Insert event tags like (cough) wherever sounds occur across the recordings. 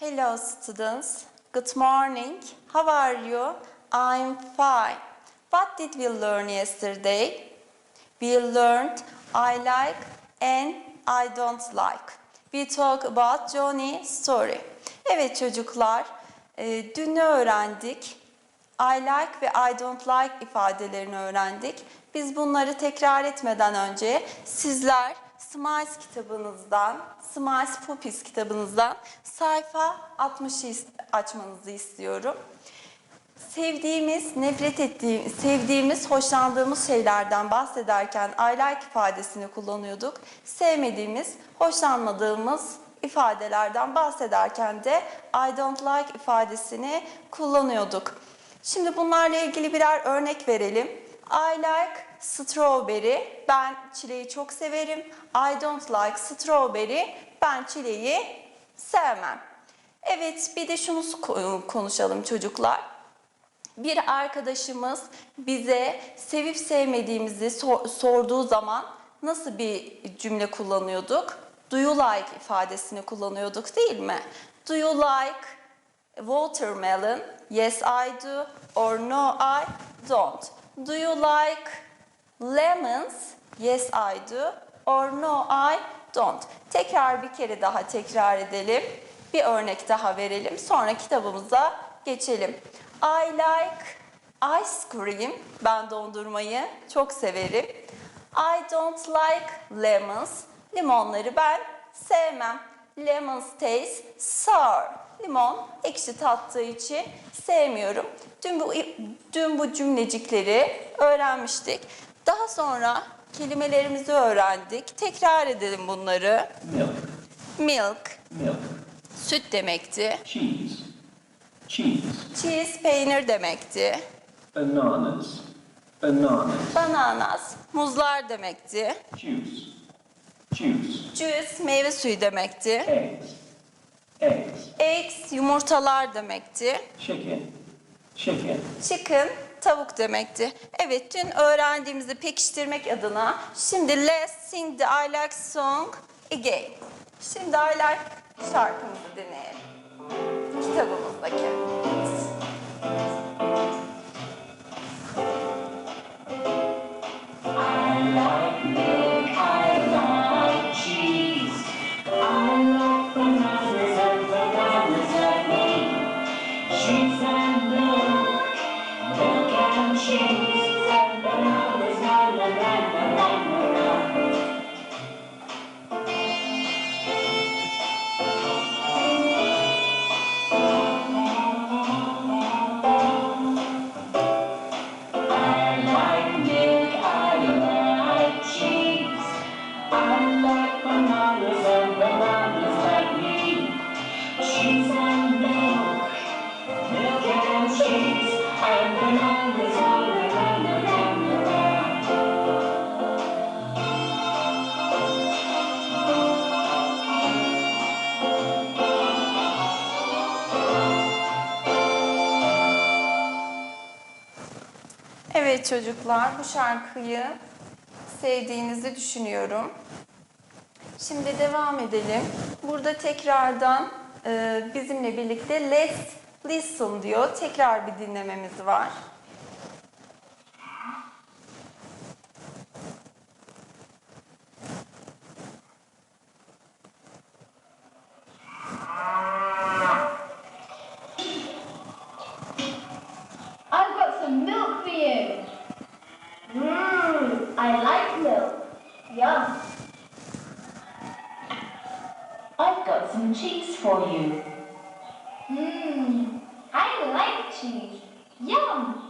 Hello students. Good morning. How are you? I'm fine. What did we learn yesterday? We learned I like and I don't like. We talk about Johnny story. Evet çocuklar, e, dün ne öğrendik? I like ve I don't like ifadelerini öğrendik. Biz bunları tekrar etmeden önce sizler Smiles kitabınızdan, Smiles Puppies kitabınızdan sayfa 60'ı is- açmanızı istiyorum. Sevdiğimiz, nefret ettiğimiz, sevdiğimiz, hoşlandığımız şeylerden bahsederken I like ifadesini kullanıyorduk. Sevmediğimiz, hoşlanmadığımız ifadelerden bahsederken de I don't like ifadesini kullanıyorduk. Şimdi bunlarla ilgili birer örnek verelim. I like strawberry. Ben çileği çok severim. I don't like strawberry. Ben çileği sevmem. Evet, bir de şunu ko- konuşalım çocuklar. Bir arkadaşımız bize sevip sevmediğimizi sor- sorduğu zaman nasıl bir cümle kullanıyorduk? Do you like ifadesini kullanıyorduk değil mi? Do you like watermelon? Yes I do or no I don't. Do you like lemons? Yes I do or no I don't. Tekrar bir kere daha tekrar edelim. Bir örnek daha verelim. Sonra kitabımıza geçelim. I like ice cream. Ben dondurmayı çok severim. I don't like lemons. Limonları ben sevmem. Lemons taste sour. Limon ekşi tattığı için sevmiyorum. Dün bu dün bu cümlecikleri öğrenmiştik. Daha sonra kelimelerimizi öğrendik. Tekrar edelim bunları. milk, Milk, milk, süt demekti. cheese, cheese, Cheese, peynir demekti. bananas, bananas, Bananas, muzlar demekti. juice, juice, Juice, meyve suyu demekti. eggs, eggs, Eggs, yumurtalar demekti. chicken, chicken, Chicken, tavuk demekti. Evet, dün öğrendiğimizi pekiştirmek adına şimdi let's sing the I like song again. Şimdi I like şarkımızı dinleyelim. Kitabımızdaki. And cheese Evet çocuklar, bu şarkıyı sevdiğinizi düşünüyorum. Şimdi devam edelim. Burada tekrardan e, bizimle birlikte let's listen diyor. Tekrar bir dinlememiz var. Mmm, I like cheese. Yum.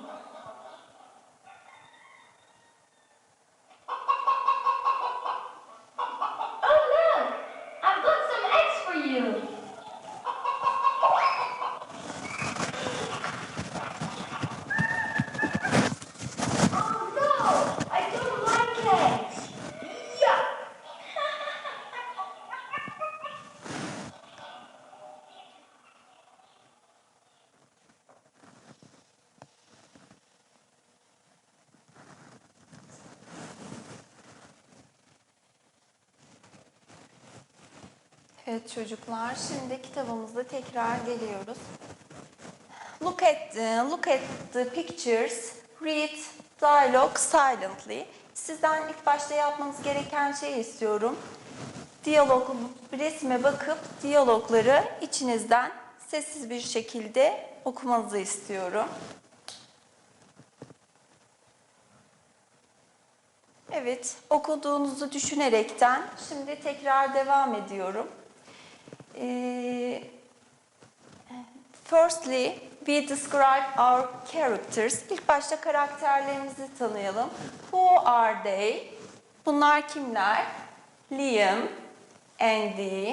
Evet çocuklar, şimdi kitabımızda tekrar geliyoruz. Look at the, look at the pictures, read dialogue silently. Sizden ilk başta yapmanız gereken şey istiyorum. Diyalog, resme bakıp diyalogları içinizden sessiz bir şekilde okumanızı istiyorum. Evet, okuduğunuzu düşünerekten şimdi tekrar devam ediyorum. Ee, Firstly, we describe our characters. İlk başta karakterlerimizi tanıyalım. Who are they? Bunlar kimler? Liam, Andy,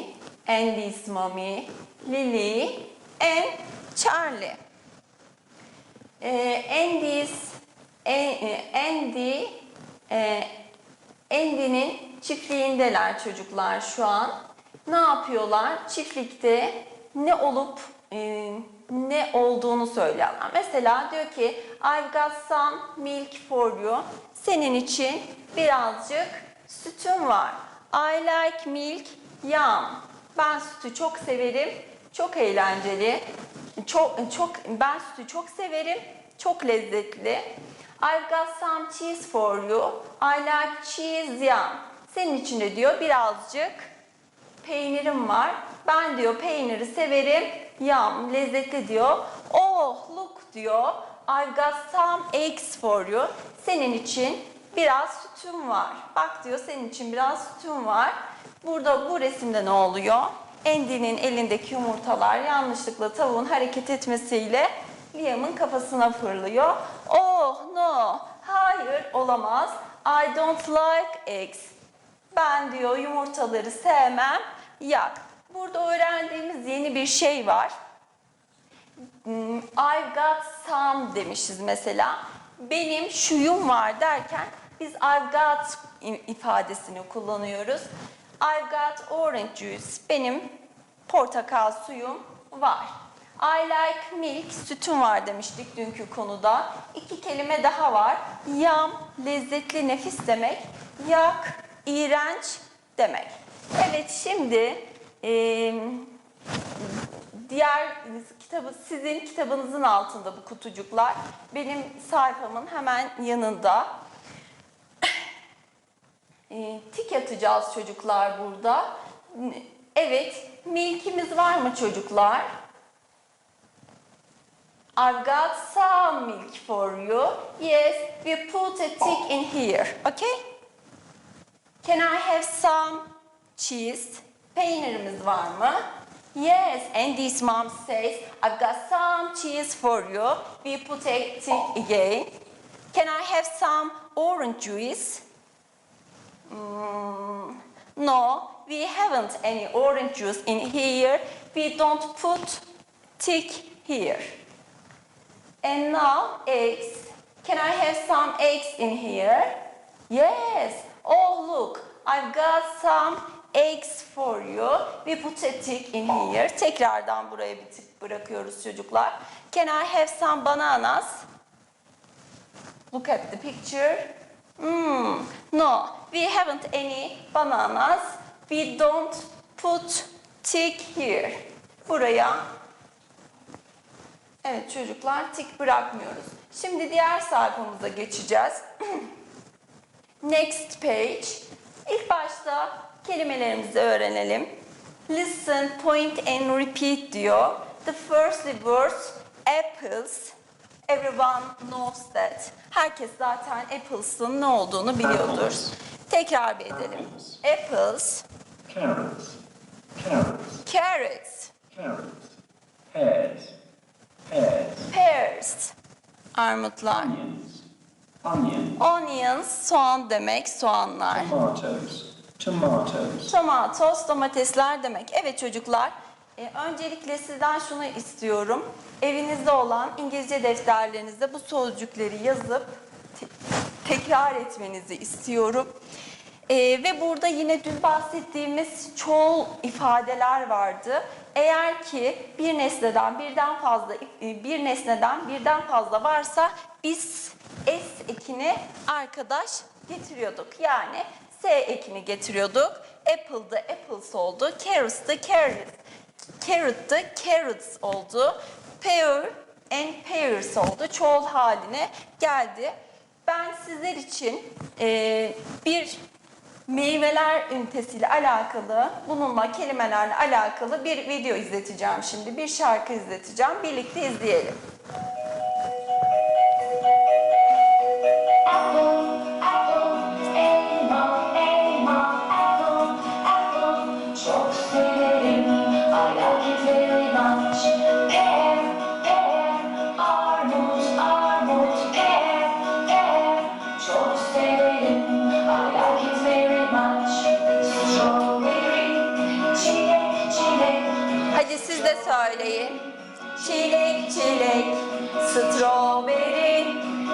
Andy's mommy, Lily, and Charlie. Ee, Andy's, e- Andy, e, Andy'nin çiftliğindeler çocuklar şu an. Ne yapıyorlar? Çiftlikte ne olup e, ne olduğunu söylüyorlar. Mesela diyor ki I've got some milk for you. Senin için birazcık sütüm var. I like milk yum. Ben sütü çok severim. Çok eğlenceli. Çok çok ben sütü çok severim. Çok lezzetli. I've got some cheese for you. I like cheese yum. Senin için de diyor birazcık peynirim var. Ben diyor peyniri severim. Yum, lezzetli diyor. Oh, look diyor. I've got some eggs for you. Senin için biraz sütüm var. Bak diyor senin için biraz sütüm var. Burada bu resimde ne oluyor? Andy'nin elindeki yumurtalar yanlışlıkla tavuğun hareket etmesiyle Liam'ın kafasına fırlıyor. Oh no, hayır olamaz. I don't like eggs. Ben diyor yumurtaları sevmem. Yak. Burada öğrendiğimiz yeni bir şey var. Hmm, I've got some demişiz mesela. Benim şuyum var derken biz I've got ifadesini kullanıyoruz. I've got orange juice. Benim portakal suyum var. I like milk, sütüm var demiştik dünkü konuda. İki kelime daha var. Yam, lezzetli, nefis demek. Yak, iğrenç demek. Evet şimdi eee, diğer kitabı sizin kitabınızın altında bu kutucuklar. Benim sayfamın hemen yanında. (coughs) E, tik atacağız çocuklar burada. Evet, milkimiz var mı çocuklar? I've got some milk for you. Yes, we put a tick in here. Okay? Can I have some cheese? Peynirimiz var mı? Yes, Andy's mom says, I've got some cheese for you. We put tick again. Can I have some orange juice? Mm, no, we haven't any orange juice in here. We don't put tick here. And now eggs. Can I have some eggs in here? Yes. Oh, look. I've got some eggs for you. A tick in here. Tekrardan buraya bir tık bırakıyoruz çocuklar. Can I have some bananas? Look at the picture. Hmm. No, we haven't any bananas. We don't put tick here. Buraya Evet çocuklar tik bırakmıyoruz. Şimdi diğer sayfamıza geçeceğiz. (clears throat) Next page. İlk başta kelimelerimizi öğrenelim. Listen, point and repeat diyor. The first words apples. Everyone knows that. Herkes zaten apples'ın ne olduğunu biliyordur. Tekrar bir edelim. Apples, Carrots. Carrots. carrots, Carrots. Pears. Pears. pears, armutlar. Onions. Onion. Onions, soğan demek, soğanlar. Tomatoes. Tomatoes. Tomatos, domatesler demek. Evet çocuklar, e, öncelikle sizden şunu istiyorum. Evinizde olan İngilizce defterlerinizde bu sözcükleri yazıp te- tekrar etmenizi istiyorum. E, ve burada yine dün bahsettiğimiz çoğul ifadeler vardı. Eğer ki bir nesneden birden fazla e, bir nesneden birden fazla varsa biz s ekini arkadaş getiriyorduk. Yani S ekini getiriyorduk. Apple'dı apples oldu. Carrots'dı carrots. Carrot'tı carrots oldu. Pear and pears oldu. Çoğul haline geldi. Ben sizler için eee, bir meyveler ünitesiyle alakalı, bununla kelimelerle alakalı bir video izleteceğim şimdi. Bir şarkı izleteceğim. Birlikte izleyelim.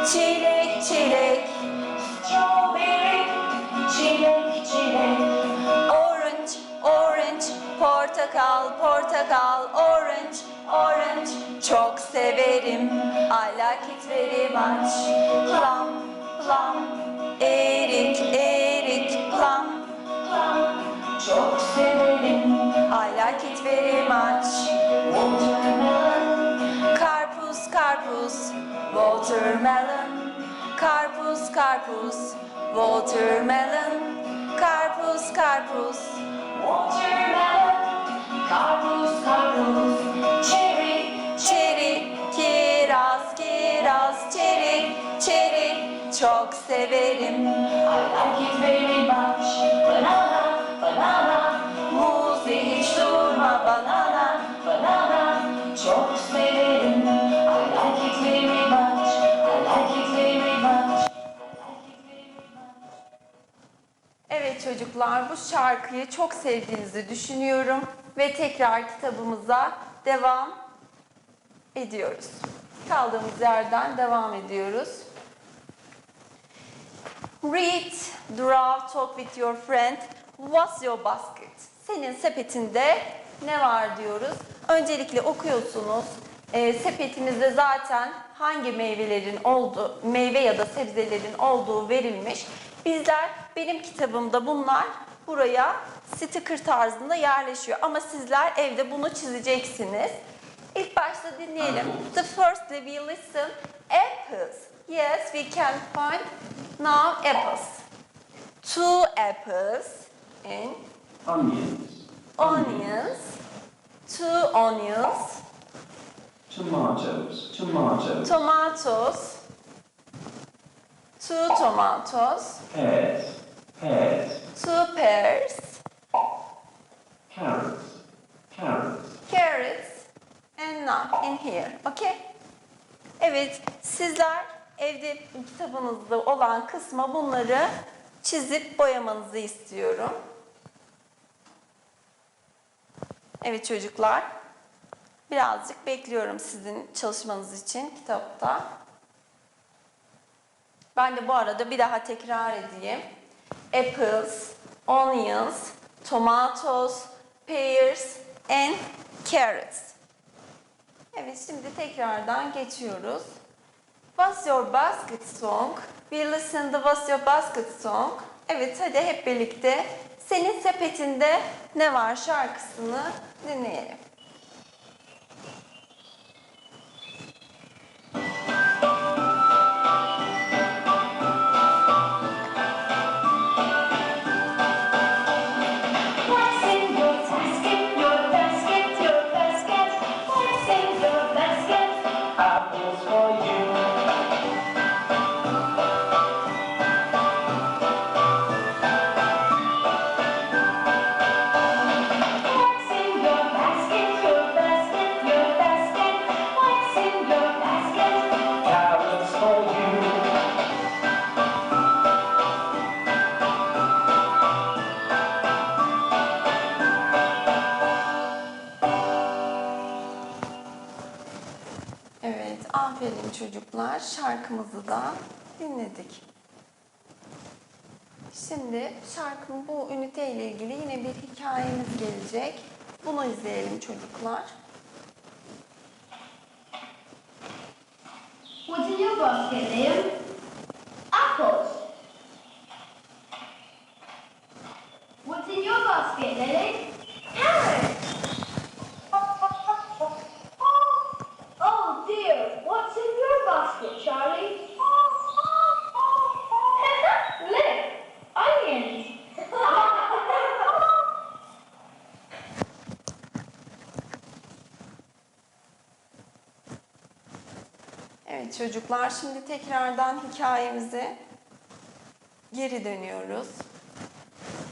Çilek çilek, Strawberry, çilek, çilek. orange, orange, portakal, portakal, orange, orange. Çok severim, I like it very much. Plum, plum, erik, erik, plum. Plum, çok watermelon. Karpuz, karpuz, watermelon. Karpuz, karpuz. watermelon, karpuz, karpuz. Cherry, Çeri, kiraz, kiraz, çeri, çeri. Çok severim. I like it very Çocuklar bu şarkıyı çok sevdiğinizi düşünüyorum ve tekrar kitabımıza devam ediyoruz. Kaldığımız yerden devam ediyoruz. Read, draw, talk with your friend. What's your basket? Senin sepetinde ne var diyoruz. Öncelikle okuyorsunuz. Ee, sepetimizde zaten hangi meyvelerin olduğu, meyve ya da sebzelerin olduğu verilmiş. Bizler benim kitabımda bunlar buraya sticker tarzında yerleşiyor. Ama sizler evde bunu çizeceksiniz. İlk başta dinleyelim. The first we listen apples. Yes, we can find now apples. Two apples and onions, onions. Two onions. Tomatoes, tomatoes, Tomatoes. Two tomatoes. pears, pears, Two pears. carrots, carrots, carrots and now in here. Okay? Evet, sizler evde kitabınızda olan kısma bunları çizip boyamanızı istiyorum. Evet çocuklar. Birazcık bekliyorum sizin çalışmanız için kitapta. Ben de bu arada bir daha tekrar edeyim. Apples, onions, tomatoes, pears and carrots. Evet şimdi tekrardan geçiyoruz. What's your basket song? We listen to What's your basket song? Evet hadi hep birlikte senin sepetinde ne var şarkısını dinleyelim. Aferin çocuklar. Şarkımızı da dinledik. Şimdi şarkının bu ünite ile ilgili yine bir hikayemiz gelecek. Bunu izleyelim çocuklar. Your basket, Liam? Apples. basket, Lily? Carrot! Oh dear, what's in your basket, Charlie? Look, onions! Evet çocuklar şimdi tekrardan hikayemize geri dönüyoruz.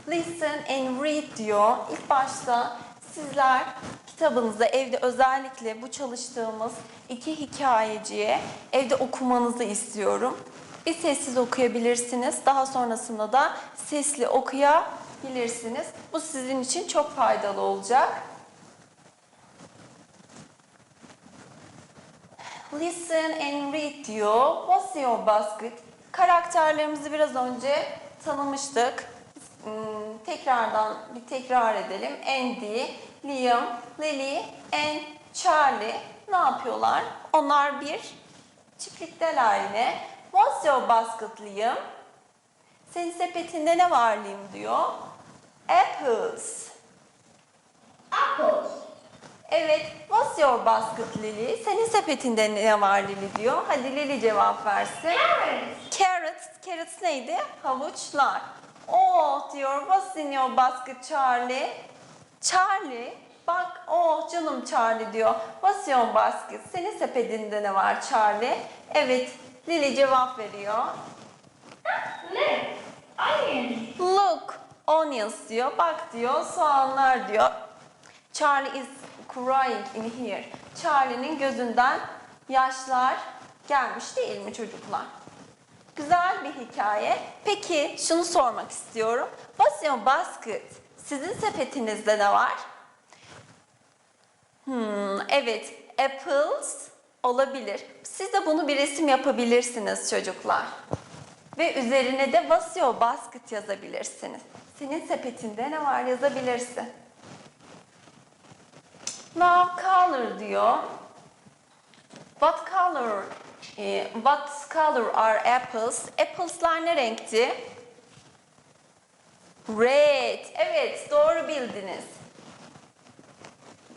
Listen and read diyor. İlk başta sizler kitabınızda evde özellikle bu çalıştığımız iki hikayeciye evde okumanızı istiyorum. Bir sessiz okuyabilirsiniz. Daha sonrasında da sesli okuyabilirsiniz. Bu sizin için çok faydalı olacak. Listen and read diyor. What's your basket? Karakterlerimizi biraz önce tanımıştık. Hmm, Tekrardan bir tekrar edelim. Andy, Liam, Lily and Charlie ne yapıyorlar? Onlar bir çiftlikteler yine. What's your basket Liam? Senin sepetinde ne var Liam diyor. Apples. Apples. Evet, what's your basket Lily? Senin sepetinde ne var Lily diyor. Hadi Lily cevap versin. Carrots. Carrots, carrots neydi? Havuçlar. Oh diyor, what's in your basket Charlie? Charlie, bak oh canım Charlie diyor. What's your basket? Senin sepetinde ne var Charlie? Evet, Lily cevap veriyor. Look, onions. Look, onions diyor. Bak diyor, soğanlar diyor. Charlie is crying in here. Charlie'nin gözünden yaşlar gelmiş değil mi çocuklar? Güzel bir hikaye. Peki şunu sormak istiyorum. What's your basket? Sizin sepetinizde ne var? Hmm, evet, apples olabilir. Siz de bunu bir resim yapabilirsiniz çocuklar. Ve üzerine de what's your basket yazabilirsiniz. Senin sepetinde ne var yazabilirsin. Now color diyor. What color? eh, what color are apples? Apples'lar ne renkti? Red. Evet, doğru bildiniz.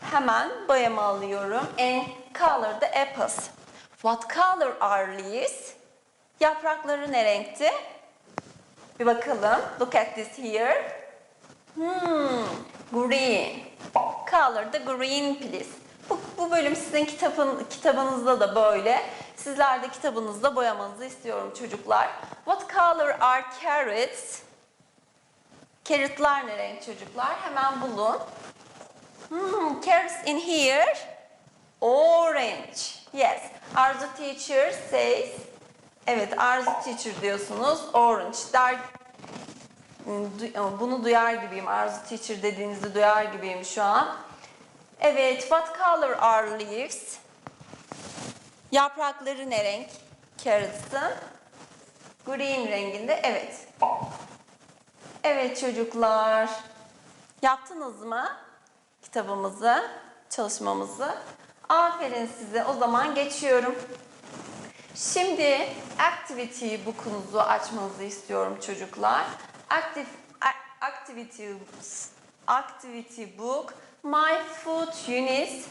Hemen boyama alıyorum. And color the apples. What color are leaves? Yaprakları ne renkti? Bir bakalım. Look at this here. Hmm, green. Color the green please. Bu, bu bölüm sizin kitabın, kitabınızda da böyle. Sizler de kitabınızda boyamanızı istiyorum çocuklar. What color are carrots? Carrotlar ne renk çocuklar? Hemen bulun. Hmm, carrots in here. Orange. Yes. Arzu teacher says. Evet, Arzu teacher diyorsunuz. Orange. Der, bunu duyar gibiyim. Arzu teacher dediğinizde duyar gibiyim şu an. Evet, what color are leaves? Yaprakları ne renk? Carrots'ın. Green renginde, evet. Evet çocuklar. Yaptınız mı kitabımızı, çalışmamızı? Aferin size. O zaman geçiyorum. Şimdi activity book'unuzu açmanızı istiyorum çocuklar. Active, activity, activity book, my food unit.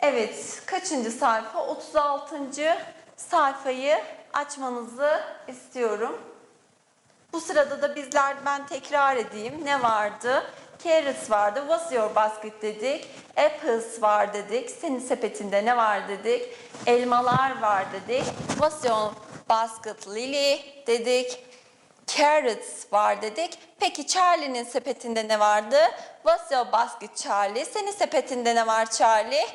Evet, kaçıncı sayfa? 36. sayfayı açmanızı istiyorum. Bu sırada da bizler ben tekrar edeyim. Ne vardı? Carrots vardı. What's your basket dedik. Apples var dedik. Senin sepetinde ne var dedik. Elmalar var dedik. What's your basket Lily dedik. Carrots var dedik. Peki Charlie'nin sepetinde ne vardı? What's your basket Charlie? Senin sepetinde ne var Charlie?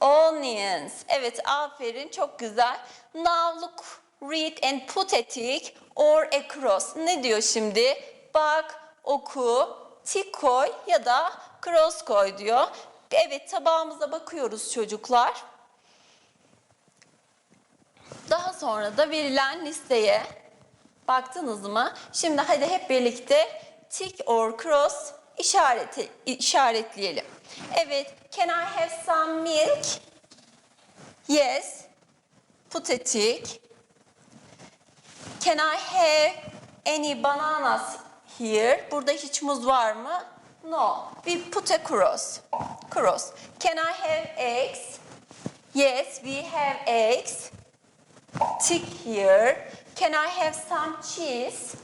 Onions. Evet aferin çok güzel. Now look, read and put a tick or a cross. Ne diyor şimdi? Bak, oku, tik koy ya da cross koy diyor. Evet tabağımıza bakıyoruz çocuklar. Daha sonra da verilen listeye baktınız mı? Şimdi hadi hep birlikte tick or cross işareti, işaretleyelim. Evet, can I have some milk? Yes. Put a tick. Can I have any bananas here? Burada hiç muz var mı? No, we put a cross. Cross. Can I have eggs? Yes, we have eggs. Tick here. Can I have some cheese?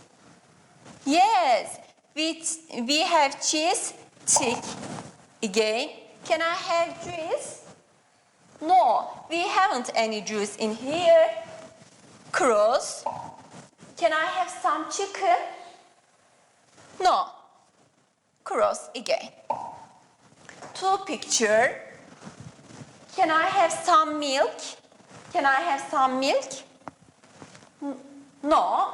Yes, we, we have cheese. Tick again. Can I have juice? No, we haven't any juice in here. Cross. Can I have some chicken? No. Cross again. Two picture. Can I have some milk? Can I have some milk? No.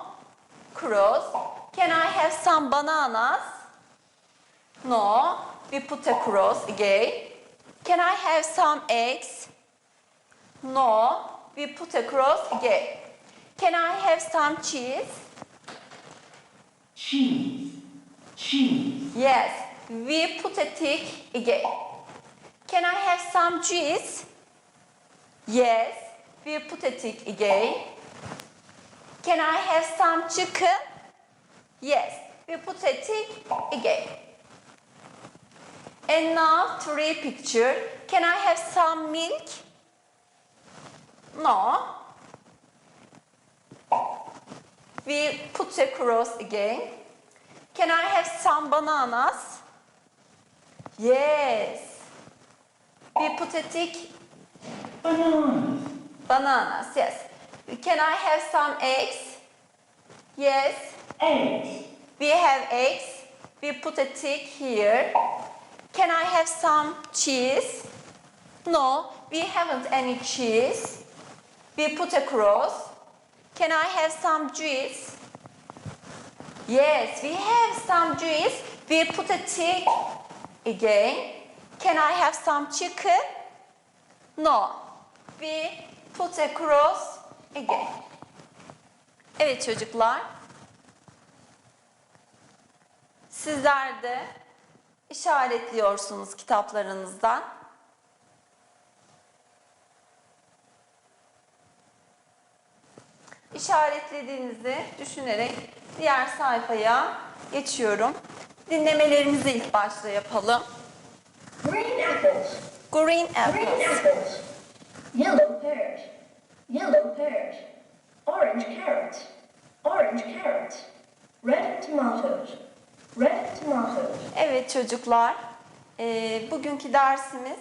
Cross. Can I have some bananas? No. We put a cross again. Can I have some eggs? No. We put a cross again. Can I have some cheese? cheese, cheese, Yes. We put a tick again. Can I have some cheese? Yes. We put a tick again. Can I have some chicken? Yes. We put a tick again. And now three picture. Can I have some milk? No. We put a cross again. Can I have some bananas? Yes. We put a tick bananas, bananas. Yes. Can I have some eggs? Yes. eggs, We have eggs. We put a tick here. Can I have some cheese? No, we haven't any cheese. We put a cross. Can I have some juice? Yes, we have some juice. We put a tick again. Can I have some chicken? No. We put a cross again. Evet çocuklar. Sizler de işaretliyorsunuz kitaplarınızdan. İşaretlediğinizi düşünerek diğer sayfaya geçiyorum. Dinlemelerimizi ilk başta yapalım. Green apples. Green Green apples. apples. Yellow pears. Yellow pears. Orange carrots. Orange carrots. Red tomatoes. Red tomatoes. Evet çocuklar, eee, bugünkü dersimiz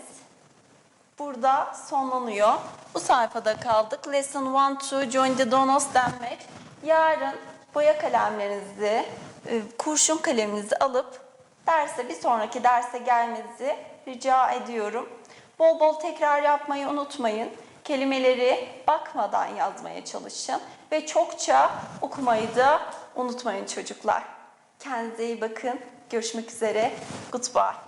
burada sonlanıyor. Bu sayfada kaldık. Lesson 1 to join the donos denmek. Yarın boya kalemlerinizi, e, kurşun kaleminizi alıp derse bir sonraki derse gelmenizi rica ediyorum. Bol bol tekrar yapmayı unutmayın. Kelimeleri bakmadan yazmaya çalışın ve çokça okumayı da unutmayın çocuklar. Kendinize iyi bakın. Görüşmek üzere. Goodbye.